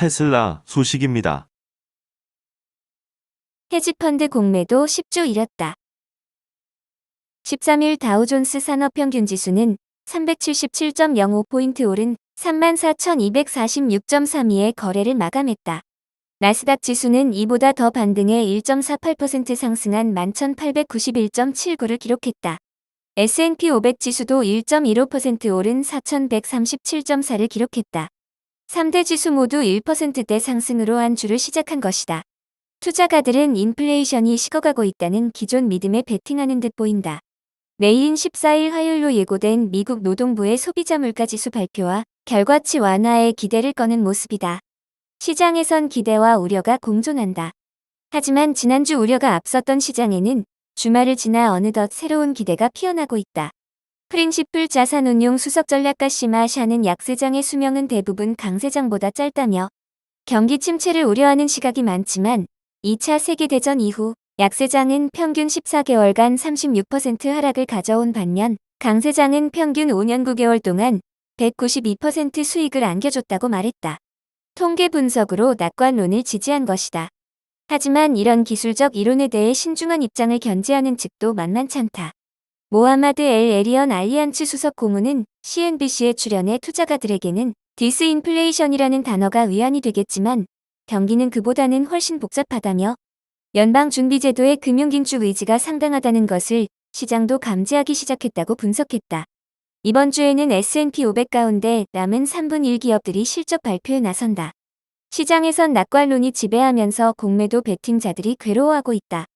테슬라 소식입니다. 헤지펀드 공매도 10조 잃었다. 13일 다우존스 산업평균 지수는 377.05포인트 오른 34,246.32의 거래를 마감했다. 나스닥 지수는 이보다 더 반등해 1.48% 상승한 11,891.79를 기록했다. S&P 500 지수도 1.15% 오른 4,137.4를 기록했다. 3대 지수 모두 1%대 상승으로 한 주를 시작한 것이다. 투자가들은 인플레이션이 식어가고 있다는 기존 믿음에 베팅하는 듯 보인다. 내일인 14일 화요일로 예고된 미국 노동부의 소비자 물가지수 발표와 결과치 완화에 기대를 꺼는 모습이다. 시장에선 기대와 우려가 공존한다. 하지만 지난주 우려가 앞섰던 시장에는 주말을 지나 어느덧 새로운 기대가 피어나고 있다. 프린시플 자산운용 수석 전략가 시마 샤는 약세장의 수명은 대부분 강세장보다 짧다며 경기 침체를 우려하는 시각이 많지만 2차 세계대전 이후 약세장은 평균 14개월간 36% 하락을 가져온 반면 강세장은 평균 5년 9개월 동안 192% 수익을 안겨줬다고 말했다. 통계 분석으로 낙관론을 지지한 것이다. 하지만 이런 기술적 이론에 대해 신중한 입장을 견지하는 측도 만만찮다. 모하마드 엘 에리언 알리안츠 수석 고문은 CNBC에 출연해 투자가들에게는 디스인플레이션이라는 단어가 위안이 되겠지만 경기는 그보다는 훨씬 복잡하다며 연방준비제도의 금융긴축 의지가 상당하다는 것을 시장도 감지하기 시작했다고 분석했다. 이번 주에는 S&P 500 가운데 남은 3분 1 기업들이 실적 발표에 나선다. 시장에선 낙관론이 지배하면서 공매도 베팅자들이 괴로워하고 있다.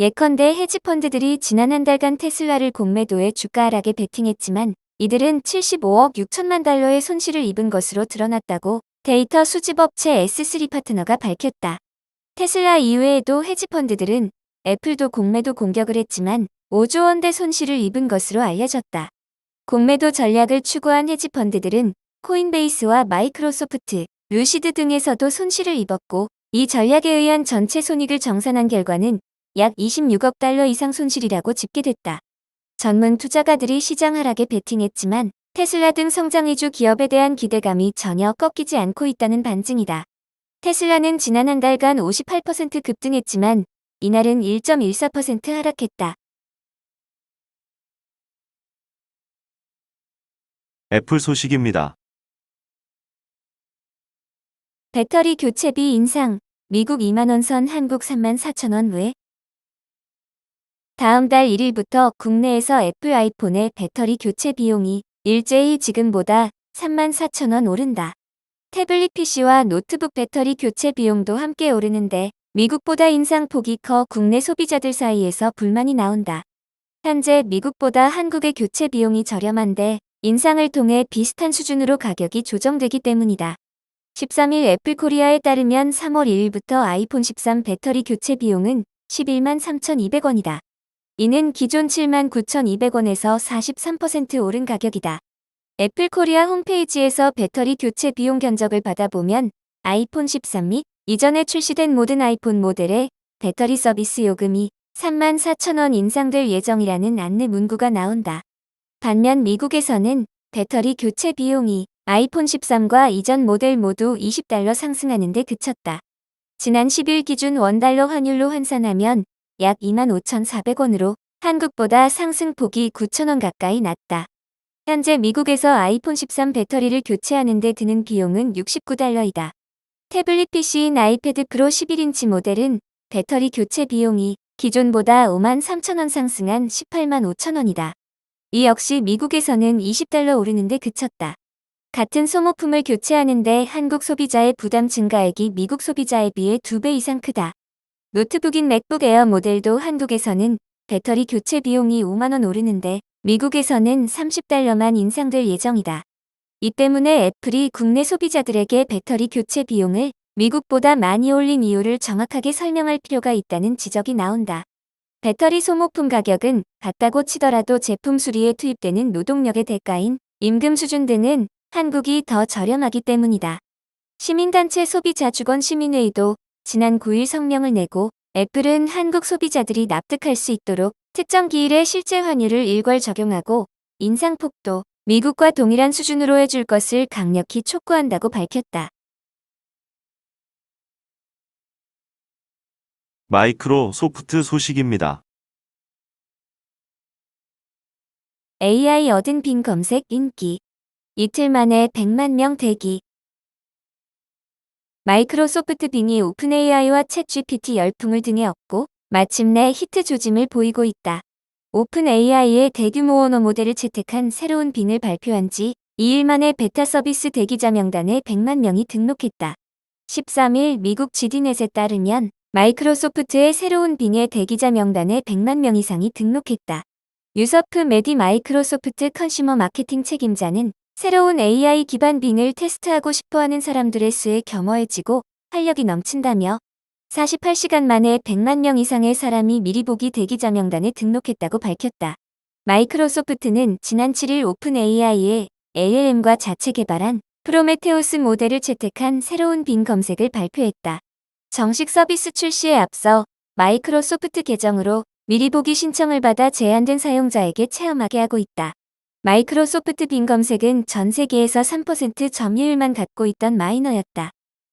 예컨대 헤지펀드들이 지난 한 달간 테슬라를 공매도에 주가 하락에 베팅했지만 이들은 75억 6천만 달러의 손실을 입은 것으로 드러났다고 데이터 수집업체 S3 파트너가 밝혔다. 테슬라 이외에도 헤지펀드들은 애플도 공매도 공격을 했지만 5조 원대 손실을 입은 것으로 알려졌다. 공매도 전략을 추구한 헤지펀드들은 코인베이스와 마이크로소프트, 루시드 등에서도 손실을 입었고 이 전략에 의한 전체 손익을 정산한 결과는 약 26억 달러 이상 손실이라고 집계됐다. 전문 투자가들이 시장 하락에 베팅했지만 테슬라 등 성장 위주 기업에 대한 기대감이 전혀 꺾이지 않고 있다는 반증이다. 테슬라는 지난 한 달간 58% 급등했지만 이날은 1.14% 하락했다. 애플 소식입니다. 배터리 교체비 인상, 미국 2만원 선 한국 3만 4천원 왜? 다음 달 1일부터 국내에서 애플 아이폰의 배터리 교체 비용이 일제히 지금보다 3만 4천원 오른다. 태블릿 PC와 노트북 배터리 교체 비용도 함께 오르는데 미국보다 인상폭이 커 국내 소비자들 사이에서 불만이 나온다. 현재 미국보다 한국의 교체 비용이 저렴한데 인상을 통해 비슷한 수준으로 가격이 조정되기 때문이다. 13일 애플 코리아에 따르면 3월 1일부터 아이폰 13 배터리 교체 비용은 11만 3,200원이다. 이는 기존 7만 9,200원에서 43% 오른 가격이다. 애플 코리아 홈페이지에서 배터리 교체 비용 견적을 받아보면 아이폰 13 및 이전에 출시된 모든 아이폰 모델의 배터리 서비스 요금이 3만 4천원 인상될 예정이라는 안내 문구가 나온다. 반면 미국에서는 배터리 교체 비용이 아이폰 13과 이전 모델 모두 20달러 상승하는 데 그쳤다. 지난 10일 기준 원달러 환율로 환산하면 약 25,400원으로 한국보다 상승폭이 9,000원 가까이 낮다. 현재 미국에서 아이폰 13 배터리를 교체하는 데 드는 비용은 69달러이다. 태블릿 PC인 아이패드 프로 11인치 모델은 배터리 교체 비용이 기존보다 5만 3천원 상승한 18만 5천원이다. 이 역시 미국에서는 20달러 오르는데 그쳤다. 같은 소모품을 교체하는데 한국 소비자의 부담 증가액이 미국 소비자에 비해 2배 이상 크다. 노트북인 맥북 에어 모델도 한국에서는 배터리 교체 비용이 5만원 오르는데 미국에서는 30달러만 인상될 예정이다. 이 때문에 애플이 국내 소비자들에게 배터리 교체 비용을 미국보다 많이 올린 이유를 정확하게 설명할 필요가 있다는 지적이 나온다. 배터리 소모품 가격은 같다고 치더라도 제품 수리에 투입되는 노동력의 대가인 임금 수준 등은 한국이 더 저렴하기 때문이다. 시민단체 소비자주권 시민회의도 지난 9일 성명을 내고 애플은 한국 소비자들이 납득할 수 있도록 특정 기일의 실제 환율을 일괄 적용하고 인상폭도 미국과 동일한 수준으로 해줄 것을 강력히 촉구한다고 밝혔다. 마이크로소프트 소식입니다. AI 얻은 빈 검색 인기 이틀 만에 100만 명 대기 마이크로소프트 빙이 오픈 AI와 챗 GPT 열풍을 등에 업고 마침내 히트 조짐을 보이고 있다. 오픈 AI의 대규모 언어 모델을 채택한 새로운 빙을 발표한 지 2일 만에 베타 서비스 대기자 명단에 100만 명이 등록했다. 13일 미국 GD넷에 따르면 마이크로소프트의 새로운 빙의 대기자 명단에 100만 명 이상이 등록했다. 유서프 메디 마이크로소프트 컨슈머 마케팅 책임자는 새로운 AI 기반 빙을 테스트하고 싶어하는 사람들의 수에 겸허해지고 활력이 넘친다며 48시간 만에 100만 명 이상의 사람이 미리 보기 대기자 명단에 등록했다고 밝혔다. 마이크로소프트는 지난 7일 오픈 AI의 LLM과 자체 개발한 프로메테우스 모델을 채택한 새로운 빙 검색을 발표했다. 정식 서비스 출시에 앞서 마이크로소프트 계정으로 미리 보기 신청을 받아 제한된 사용자에게 체험하게 하고 있다. 마이크로소프트 빙 검색은 전 세계에서 3% 점유율만 갖고 있던 마이너였다.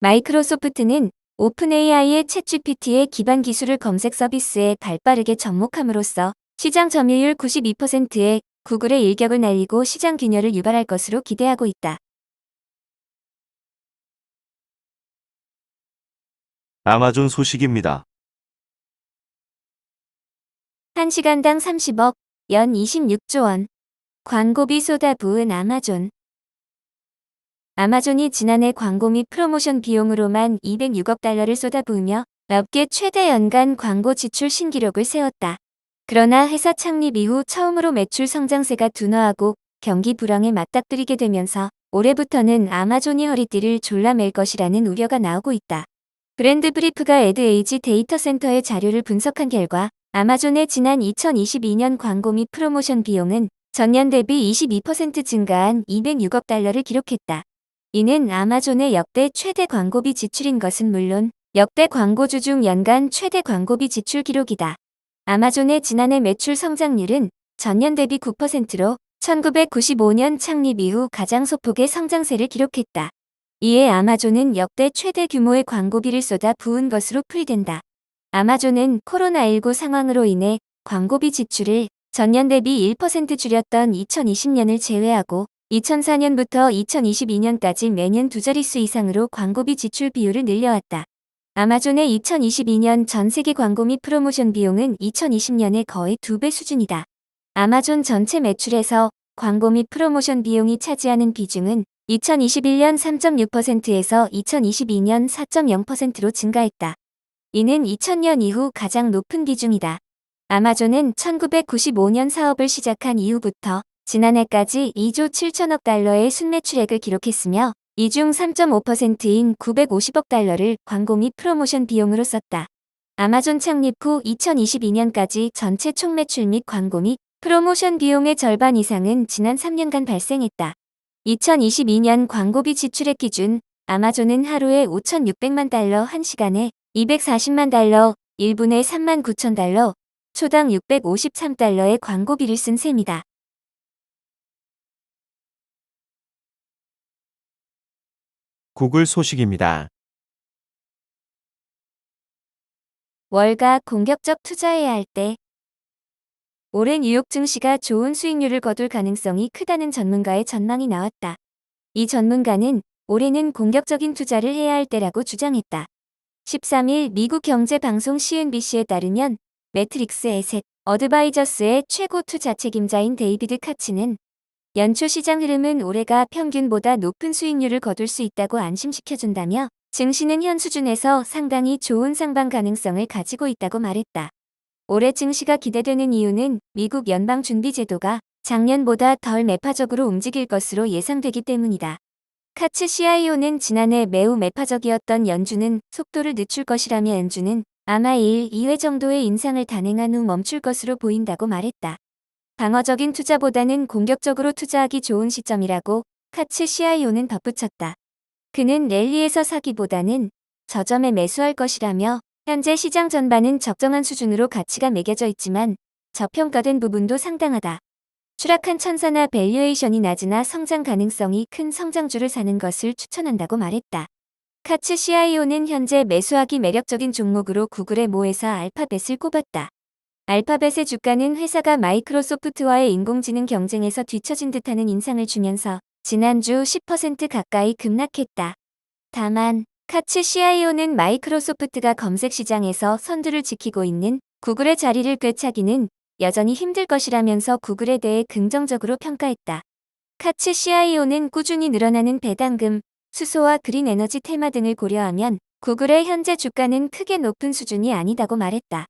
마이크로소프트는 오픈 AI의 챗 GPT의 기반 기술을 검색 서비스에 발빠르게 접목함으로써 시장 점유율 92%에 구글의 일격을 날리고 시장 균열을 유발할 것으로 기대하고 있다. 아마존 소식입니다. 1시간당 30억, 연 26조 원. 광고비 쏟아부은 아마존. 아마존이 지난해 광고 및 프로모션 비용으로만 206억 달러를 쏟아부으며 업계 최대 연간 광고 지출 신기록을 세웠다. 그러나 회사 창립 이후 처음으로 매출 성장세가 둔화하고 경기 불황에 맞닥뜨리게 되면서 올해부터는 아마존이 허리띠를 졸라맬 것이라는 우려가 나오고 있다. 브랜드 브리프가 에드에이지 데이터 센터의 자료를 분석한 결과 아마존의 지난 2022년 광고 및 프로모션 비용은 전년 대비 22% 증가한 206억 달러를 기록했다. 이는 아마존의 역대 최대 광고비 지출인 것은 물론 역대 광고주 중 연간 최대 광고비 지출 기록이다. 아마존의 지난해 매출 성장률은 전년 대비 9%로 1995년 창립 이후 가장 소폭의 성장세를 기록했다. 이에 아마존은 역대 최대 규모의 광고비를 쏟아 부은 것으로 풀이된다. 아마존은 코로나19 상황으로 인해 광고비 지출을 전년 대비 1% 줄였던 2020년을 제외하고 2004년부터 2022년까지 매년 두 자릿수 이상으로 광고비 지출 비율을 늘려왔다. 아마존의 2022년 전 세계 광고 및 프로모션 비용은 2020년의 거의 두 배 수준이다. 아마존 전체 매출에서 광고 및 프로모션 비용이 차지하는 비중은 2021년 3.6%에서 2022년 4.0%로 증가했다. 이는 2000년 이후 가장 높은 비중이다. 아마존은 1995년 사업을 시작한 이후부터 지난해까지 2조 7천억 달러의 순매출액을 기록했으며 이 중 3.5%인 950억 달러를 광고 및 프로모션 비용으로 썼다. 아마존 창립 후 2022년까지 전체 총 매출 및 광고 및 프로모션 비용의 절반 이상은 지난 3년간 발생했다. 2022년 광고비 지출액 기준 아마존은 하루에 5,600만 달러 1시간에 240만 달러, 1분에 3만 9천 달러, 초당 653달러의 광고비를 쓴 셈이다. 구글 소식입니다. 월가 공격적 투자해야 할 때 올해 뉴욕 증시가 좋은 수익률을 거둘 가능성이 크다는 전문가의 전망이 나왔다. 이 전문가는 올해는 공격적인 투자를 해야 할 때라고 주장했다. 13일 미국 경제방송 CNBC에 따르면 매트릭스 에셋 어드바이저스의 최고 투자 책임자인 데이비드 카츠는 연초 시장 흐름은 올해가 평균보다 높은 수익률을 거둘 수 있다고 안심시켜준다며 증시는 현 수준에서 상당히 좋은 상방 가능성을 가지고 있다고 말했다. 올해 증시가 기대되는 이유는 미국 연방준비제도가 작년보다 덜 매파적으로 움직일 것으로 예상되기 때문이다. 카츠 CIO는 지난해 매우 매파적이었던 연준은 속도를 늦출 것이라며 연준은 아마 1, 2회 정도의 인상을 단행한 후 멈출 것으로 보인다고 말했다. 방어적인 투자보다는 공격적으로 투자하기 좋은 시점이라고 카츠 CIO는 덧붙였다. 그는 랠리에서 사기보다는 저점에 매수할 것이라며 현재 시장 전반은 적정한 수준으로 가치가 매겨져 있지만 저평가된 부분도 상당하다. 추락한 천사나 밸류에이션이 낮으나 성장 가능성이 큰 성장주를 사는 것을 추천한다고 말했다. 카츠 CIO는 현재 매수하기 매력적인 종목으로 구글의 모 회사 알파벳을 꼽았다. 알파벳의 주가는 회사가 마이크로소프트와의 인공지능 경쟁에서 뒤처진 듯하는 인상을 주면서 지난주 10% 가까이 급락했다. 다만 카츠 CIO는 마이크로소프트가 검색 시장에서 선두를 지키고 있는 구글의 자리를 꿰차기는 여전히 힘들 것이라면서 구글에 대해 긍정적으로 평가했다. 카츠 CIO는 꾸준히 늘어나는 배당금, 수소와 그린 에너지 테마 등을 고려하면 구글의 현재 주가는 크게 높은 수준이 아니다고 말했다.